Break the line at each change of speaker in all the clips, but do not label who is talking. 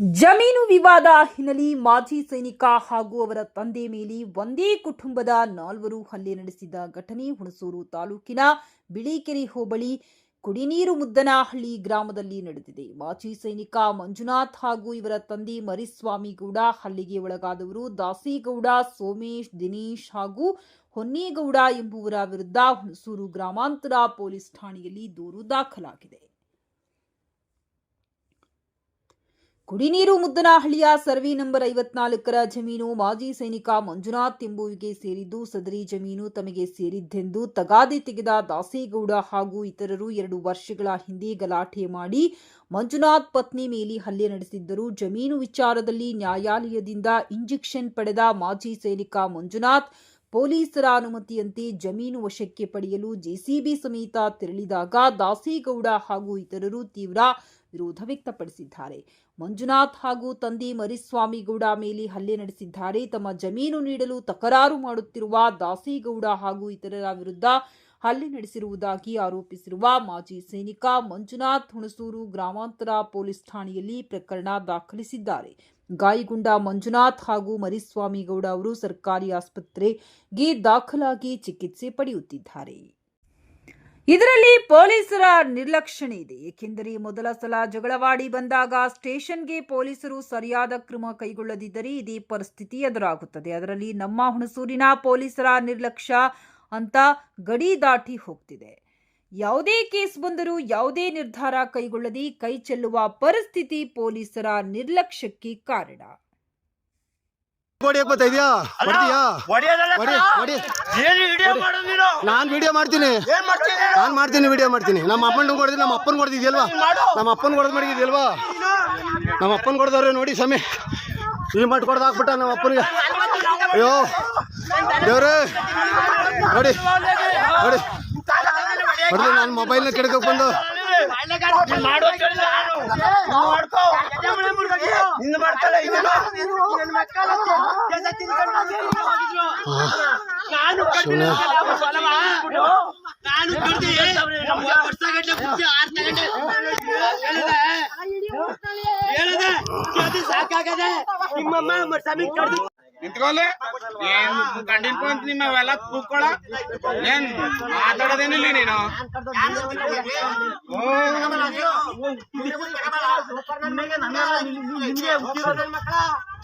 ಜಮೀನು ವಿವಾದ ಹಿನ್ನೆಲೆ ಮಾಜಿ ಸೈನಿಕ ಹಾಗೂ ಅವರ ತಂದೆ ಮೇಲೆ ಒಂದೇ ಕುಟುಂಬದ ನಾಲ್ವರು ಹಲ್ಲೆ ನಡೆಸಿದ ಘಟನೆ ಹುಣಸೂರು ತಾಲೂಕಿನ ಬಿಳಿಕೆರೆ ಹೋಬಳಿ ಕುಡಿನೀರು ಮುದ್ದನಹಳ್ಳಿ ಗ್ರಾಮದಲ್ಲಿ ನಡೆದಿದೆ. ಮಾಜಿ ಸೈನಿಕ ಮಂಜುನಾಥ್ ಹಾಗೂ ಇವರ ತಂದೆ ಮರಿಸ್ವಾಮಿಗೌಡ ಹಲ್ಲಿಗೆ ಒಳಗಾದವರು ದಾಸಿಗೌಡ, ಸೋಮೇಶ್, ದಿನೇಶ್ ಹಾಗೂ ಹೊನ್ನೇಗೌಡ ಎಂಬುವರ ವಿರುದ್ಧ ಹುಣಸೂರು ಗ್ರಾಮಾಂತರ ಪೊಲೀಸ್ ಠಾಣೆಯಲ್ಲಿ ದೂರು ದಾಖಲಾಗಿದೆ. ಕುಡಿನೀರು ಮುದ್ದನಹಳ್ಳಿಯ ಸರ್ವೆ ನಂಬರ್ ಐವತ್ನಾಲ್ಕರ ಜಮೀನು ಮಾಜಿ ಸೈನಿಕ ಮಂಜುನಾಥ್ ಎಂಬುವಿಗೆ ಸೇರಿದ್ದು, ಸದರಿ ಜಮೀನು ತಮಗೆ ಸೇರಿದ್ದೆಂದು ತಗಾದೆ ತೆಗೆದ ದಾಸೇಗೌಡ ಹಾಗೂ ಇತರರು ಎರಡು ವರ್ಷಗಳ ಹಿಂದೆ ಗಲಾಟೆ ಮಾಡಿ ಮಂಜುನಾಥ್ ಪತ್ನಿ ಮೇಲೆ ಹಲ್ಲೆ ನಡೆಸಿದ್ದರು. ಜಮೀನು ವಿಚಾರದಲ್ಲಿ ನ್ಯಾಯಾಲಯದಿಂದ ಇಂಜೆಕ್ಷನ್ ಪಡೆದ ಮಾಜಿ ಸೈನಿಕ ಮಂಜುನಾಥ್ ಪೊಲೀಸರ ಅನುಮತಿಯಂತೆ ಜಮೀನು ವಶಕ್ಕೆ ಪಡೆಯಲು ಜೆಸಿಬಿ ಸಮೇತ ತೆರಳಿದಾಗ ದಾಸೇಗೌಡ ಹಾಗೂ ಇತರರು ತೀವ್ರ ವಿರೋಧ ವ್ಯಕ್ತಪಡಿಸಿದ್ದಾರೆ. ಮಂಜುನಾಥ್ ಹಾಗೂ ತಂದೆ ಮರಿಸ್ವಾಮಿಗೌಡ ಮೇಲೆ ಹಲ್ಲೆ ನಡೆಸಿದ್ದಾರೆ. ತಮ್ಮ ಜಮೀನು ನೀಡಲು ತಕರಾರು ಮಾಡುತ್ತಿರುವ ದಾಸಿಗೌಡ ಹಾಗೂ ಇತರರ ವಿರುದ್ಧ ಹಲ್ಲೆ ನಡೆಸಿರುವುದಾಗಿ ಆರೋಪಿಸಿರುವ ಮಾಜಿ ಸೈನಿಕ ಮಂಜುನಾಥ್ ಹುಣಸೂರು ಗ್ರಾಮಾಂತರ ಪೊಲೀಸ್ ಠಾಣೆಯಲ್ಲಿ ಪ್ರಕರಣ ದಾಖಲಿಸಿದ್ದಾರೆ. ಗಾಯಗೊಂಡ ಮಂಜುನಾಥ್ ಹಾಗೂ ಮರಿಸ್ವಾಮಿಗೌಡ ಅವರು ಸರ್ಕಾರಿ ಆಸ್ಪತ್ರೆಗೆ ದಾಖಲಾಗಿ ಚಿಕಿತ್ಸೆ ಪಡೆಯುತ್ತಿದ್ದಾರೆ. ಇದರಲ್ಲಿ ಪೊಲೀಸರ ನಿರ್ಲಕ್ಷಣೆ ಇದೆ. ಏಕೆಂದರೆ ಮೊದಲ ಸಲ ಜಗಳವಾಡಿ ಬಂದಾಗ ಸ್ಟೇಷನ್ಗೆ ಪೊಲೀಸರು ಸರಿಯಾದ ಕ್ರಮ ಕೈಗೊಳ್ಳದಿದ್ದರೆ ಇದೇ ಪರಿಸ್ಥಿತಿ ಎದುರಾಗುತ್ತದೆ. ಅದರಲ್ಲಿ ನಮ್ಮ ಹುಣಸೂರಿನ ಪೊಲೀಸರ ನಿರ್ಲಕ್ಷ್ಯ ಅಂತ ಗಡಿ ದಾಟಿ ಹೋಗ್ತಿದೆ. ಯಾವುದೇ ಕೇಸ್ ಬಂದರೂ ಯಾವುದೇ ನಿರ್ಧಾರ ಕೈಗೊಳ್ಳದೆ ಕೈ ಚೆಲ್ಲುವ ಪರಿಸ್ಥಿತಿ ಪೊಲೀಸರ ನಿರ್ಲಕ್ಷ್ಯಕ್ಕೆ ಕಾರಣ.
ಗೋಡಿ ಬರ್ತಾ ಇದೆಯಾ ಬರ್ತೀಯಾ
ಹೊಡೆಯೋದಲ್ಲ
ಹೊಡಿ
ನೀನು?
ವಿಡಿಯೋ ಮಾಡ್ತೀನಿ. ನಾನು? ಮಾಡ್ತೀನಿ ವಿಡಿಯೋ ಮಾಡ್ತೀನಿ. ನಮ್ಮ ಅಪ್ಪನ ಕೊಡ್ತೀನಿ ನಮ್ಮ ಅಪ್ಪನ ಕೊಡ್ತಿದ್ಯಲ್ವಾ ನಮ್ಮ ಅಪ್ಪನ ಕೊಡೋದು ಮಾಡಿದ್ಯಲ್ವಾ ನಮ್ಮ ಅಪ್ಪನ ಕೊಡ್ದವ್ರೆ ನೋಡಿ ಸ್ವಾಮಿ. ಈ ಮಟ್ಟು ಕೊಡ್ದು ಹಾಕ್ಬಿಟ್ಟ ನಮ್ಮ ಅಪ್ಪನಿಗೆ. ಅಯ್ಯೋ ದೇವ್ರೇ. ನೋಡಿ ನೋಡಿ. ಹೊಡೆದು ನಾನು ಮೊಬೈಲ್ನ ಕೆಡ್ಕೊ ಬಂದು.
ಮಾಡ್ಕೋ ಮಾಡೋ. ನೀನ್. ಮಾಡ್ಕೋ. ಸಾಕಾಗದೆ ನಿಮ್ಮಮ್ಮ ಮರ್ಸಾಮಿ ಕಡ್ದು
ನಿಂತ್ಕೊಳ್ಳಿ. ಏನ್ ಕಂಡಿನ್ಕೊಂತ ನಿಮ್ಮ ಅವೆಲ್ಲ ಕೂತ್ಕೊಳ ಏನ್ ಮಾತಾಡೋದೇನಿಲ್ಲ ನೀನು.
ಕಡಿಯಕ್ಕಿಲ್ಲ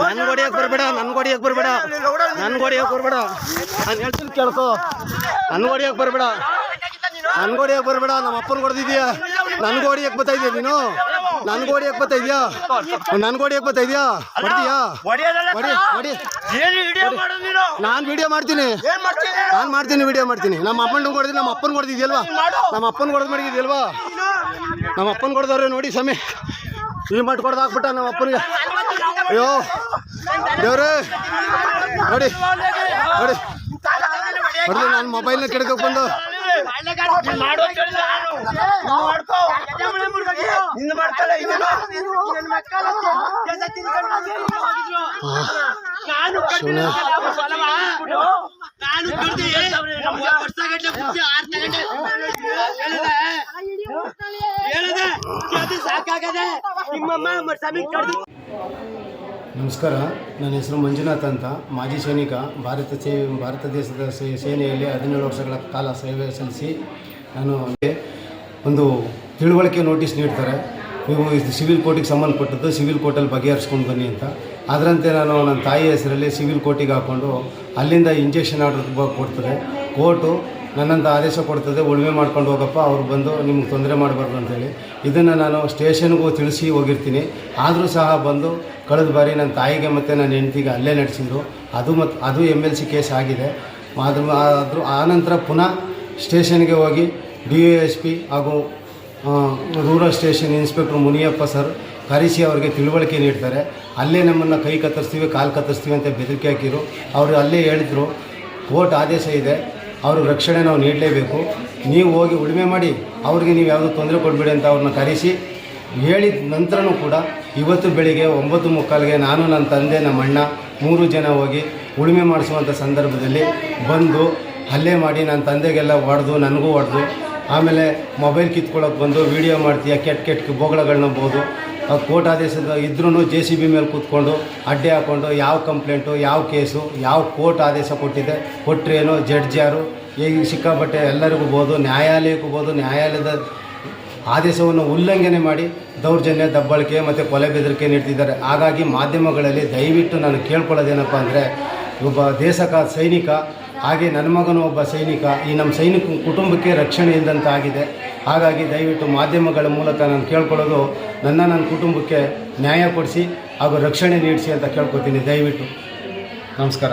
ನನ್ ಬರಬೇಡ ಬರ್ಬೇಡ ನನ್ ಗೋಡಿಯಾಗ ಬರ್ಬೇಡ. ನನ್ ಗೋಡಿಯಾಗ ಬರ್ಬೇಡ. ನಾನು ಹೇಳ್ತೀನಿ ಕೇಳ್ಕೊ. ನನ್ ಗೋಡಿಯಾಗ ಬರ್ಬೇಡ. ನನ್ ಗೋಡಿಯಾಗ ಬರ್ಬೇಡ ನಮ್ಮ ಅಪ್ಪನ ಕೊಡ್ದಿದ್ಯಾ ನನ್ ಗೋಡಿಯಕ್ ಬರ್ತಾ ಇದೀಯ ನೀನು? ನನ್ ಗೋಡಿಯಕ್ ಬರ್ತಾ ಇದೀಯಾ? ನನ್ ಗೋಡಿಯಕ್ ಬರ್ತಾ ಇದೀಯಾ? ಬರ್ತೀಯಾ
ಹೊಡೆಯೋದಲ್ಲ
ಹೊಡಿ ಹೊಡಿ.
ಏನು ವಿಡಿಯೋ ಮಾಡೋದು ನೀನು?
ನಾನ್ ವಿಡಿಯೋ ಮಾಡ್ತೀನಿ. ನಾನ್ ಮಾಡ್ತೀನಿ ವಿಡಿಯೋ ಮಾಡ್ತೀನಿ. ನಮ್ಮ ಅಪ್ಪನ ಕೊಡ್ತೀನಿ ನಮ್ಮ ಅಪ್ಪನ ಕೊಡ್ತಿದ್ಯಲ್ವಾ ನಮ್ಮ ಅಪ್ಪನ ಕೊಡೋದು ಮಾಡಿದ್ಯಲ್ವಾ ನಮ್ಮ ಅಪ್ಪನ ಕೊಡ್ದವ್ರೆ ನೋಡಿ ಸ್ವಾಮಿ ಈ ಮಟ್ ಕೊಡ್ದು ಹಾಕ್ಬಿಟ್ಟ ನಮ್ಮ ಅಪ್ಪನಿಗೆ. ಅಯ್ಯೋ. ದೇವ್ರೇ. ನೋಡಿ. ನೋಡಿ. ನೋಡಿ ನಾನು ಮೊಬೈಲ್ನ ಕೆಡ್ಕೊ ಬಂದು.
ಹೇಳಿದೆ. ಸಾಕಾಗದೆ. ನಿಮ್ಮಮ್ಮ ಮರ್ಸಾಮಿ ಕಡ್ದು
ನಮಸ್ಕಾರ. ನನ್ನ ಹೆಸರು ಮಂಜುನಾಥ್ ಅಂತ. ಮಾಜಿ ಸೈನಿಕ. ಭಾರತ ಸೇವೆ ಭಾರತ ದೇಶದ ಸೇನೆಯಲ್ಲಿ ಹದಿನೇಳು ವರ್ಷಗಳ ಕಾಲ ಸೇವೆ ಸಲ್ಲಿಸಿ ನಾನು ಒಂದು ತಿಳುವಳಿಕೆ ನೋಟಿಸ್ ನೀಡ್ತಾರೆ. ನೀವು ಇದು ಸಿವಿಲ್ ಕೋರ್ಟಿಗೆ ಸಂಬಂಧಪಟ್ಟದ್ದು ಸಿವಿಲ್ ಕೋರ್ಟಲ್ಲಿ ಬಗೆಹರಿಸ್ಕೊಂಡು ಬನ್ನಿ ಅಂತ. ಅದರಂತೆ ನಾನು ನನ್ನ ತಾಯಿ ಹೆಸರಲ್ಲಿ ಸಿವಿಲ್ ಕೋರ್ಟಿಗೆ ಹಾಕ್ಕೊಂಡು ಅಲ್ಲಿಂದ ಇಂಜೆಕ್ಷನ್ ಆರ್ಡರ್ ಕೊಡ್ತದೆ. ಕೋರ್ಟು ನನ್ನಂತ ಆದೇಶ ಕೊಡ್ತದೆ. ಉಳುಮೆ ಮಾಡ್ಕೊಂಡು ಹೋಗಪ್ಪ. ಅವ್ರು ಬಂದು ನಿಮ್ಗೆ ತೊಂದರೆ ಮಾಡಬಾರ್ದು ಅಂತೇಳಿ. ಇದನ್ನು ನಾನು ಸ್ಟೇಷನ್ಗೂ ತಿಳಿಸಿ ಹೋಗಿರ್ತೀನಿ. ಆದರೂ ಸಹ ಬಂದು ಕಳೆದ ಬಾರಿ ನನ್ನ ತಾಯಿಗೆ ಮತ್ತು ನನ್ನ ಹೆಂಡತಿಗೆ ಅಲ್ಲೇ ನಡೆಸಿದ್ರು. ಅದು ಮತ್ತು ಅದು ಎಂ ಎಲ್ ಸಿ ಕೇಸ್ ಆಗಿದೆ. ಆದ್ರೂ ಆದರೂ ಆನಂತರ ಪುನಃ ಸ್ಟೇಷನ್ಗೆ ಹೋಗಿ ಡಿ ಎಸ್ ಪಿ ಹಾಗೂ rural station inspector Muniyappa sir ಕರೆಸಿ ಅವರಿಗೆ ತಿಳುವಳಿಕೆ ನೀಡ್ತಾರೆ. ಅಲ್ಲೇ ನಮ್ಮನ್ನು ಕೈ ಕತ್ತರಿಸ್ತೀವಿ, ಕಾಲು ಕತ್ತರಿಸ್ತೀವಿ ಅಂತ ಬೆದರಿಕೆ ಹಾಕಿರು ಅವರು ಅಲ್ಲೇ ಹೇಳಿದ್ರು, ಕೋರ್ಟ್ ಆದೇಶ ಇದೆ, ಅವ್ರಿಗೆ ರಕ್ಷಣೆ ನಾವು ನೀಡಲೇಬೇಕು. ನೀವು ಹೋಗಿ ಉಳುಮೆ ಮಾಡಿ, ಅವ್ರಿಗೆ ನೀವು ಯಾವುದೋ ತೊಂದರೆ ಕೊಡಬೇಡಿ ಅಂತ ಅವ್ರನ್ನ ಕರೆಸಿ ಹೇಳಿದ ನಂತರನೂ ಕೂಡ ಇವತ್ತು ಬೆಳಿಗ್ಗೆ ಒಂಬತ್ತು ಮುಕ್ಕಾಲಿಗೆ ನಾನು, ನನ್ನ ತಂದೆ, ನಮ್ಮ ಅಣ್ಣ ಮೂರು ಜನ ಹೋಗಿ ಉಳುಮೆ ಮಾಡಿಸುವಂಥ ಸಂದರ್ಭದಲ್ಲಿ ಬಂದು ಹಲ್ಲೆ ಮಾಡಿ ನನ್ನ ತಂದೆಗೆಲ್ಲ ಹೊಡೆದು, ನನಗೂ ಹೊಡೆದು, ಆಮೇಲೆ ಮೊಬೈಲ್ ಕಿತ್ಕೊಳ್ಳೋಕೆ ಬಂದು ವೀಡಿಯೋ ಮಾಡ್ತೀಯ, ಕೆಟ್ಟ ಕೆಟ್ಟ ಬೊಗಳಗಳನ್ನ ಬೋದು, ಆ ಕೋರ್ಟ್ ಆದೇಶದ ಇದ್ರೂ ಜೆ ಸಿ ಬಿ ಮೇಲೆ ಕೂತ್ಕೊಂಡು ಅಡ್ಡೆ ಹಾಕ್ಕೊಂಡು ಯಾವ ಕಂಪ್ಲೇಂಟು, ಯಾವ ಕೇಸು, ಯಾವ ಕೋರ್ಟ್ ಆದೇಶ ಕೊಟ್ಟಿದೆ ಕೊಟ್ಟರೇನು ಜಡ್ಜ್ ಯಾರು? ಈಗ ಸಿಕ್ಕಾಪಟ್ಟೆ ಎಲ್ಲರಿಗೂ ಬೋದು, ನ್ಯಾಯಾಲಯಕ್ಕೂ ಬೋದು, ನ್ಯಾಯಾಲಯದ ಆದೇಶವನ್ನು ಉಲ್ಲಂಘನೆ ಮಾಡಿ ದೌರ್ಜನ್ಯ, ದಬ್ಬಳಿಕೆ ಮತ್ತು ಕೊಲೆ ಬೆದರಿಕೆ ನೀಡ್ತಿದ್ದಾರೆ. ಹಾಗಾಗಿ ಮಾಧ್ಯಮಗಳಲ್ಲಿ ದಯವಿಟ್ಟು ನಾನು ಕೇಳ್ಕೊಳ್ಳೋದೇನಪ್ಪ ಅಂದರೆ, ಒಬ್ಬ ದೇಶಕ ಸೈನಿಕ, ಹಾಗೆ ನನ್ನ ಮಗನ ಒಬ್ಬ ಸೈನಿಕ, ಈ ನಮ್ಮ ಸೈನಿಕ ಕುಟುಂಬಕ್ಕೆ ರಕ್ಷಣೆ ಇಲ್ಲದಂತಾಗಿದೆ ಹಾಗಾಗಿ ದಯವಿಟ್ಟು ಮಾಧ್ಯಮಗಳ ಮೂಲಕ ನಾನು ಕೇಳ್ಕೊಳ್ಳೋದು, ನನ್ನ ನನ್ನ ಕುಟುಂಬಕ್ಕೆ ನ್ಯಾಯ ಕೊಡಿಸಿ ಹಾಗೂ ರಕ್ಷಣೆ ನೀಡಿಸಿ ಅಂತ ಕೇಳ್ಕೊತೀನಿ. ದಯವಿಟ್ಟು. ನಮಸ್ಕಾರ.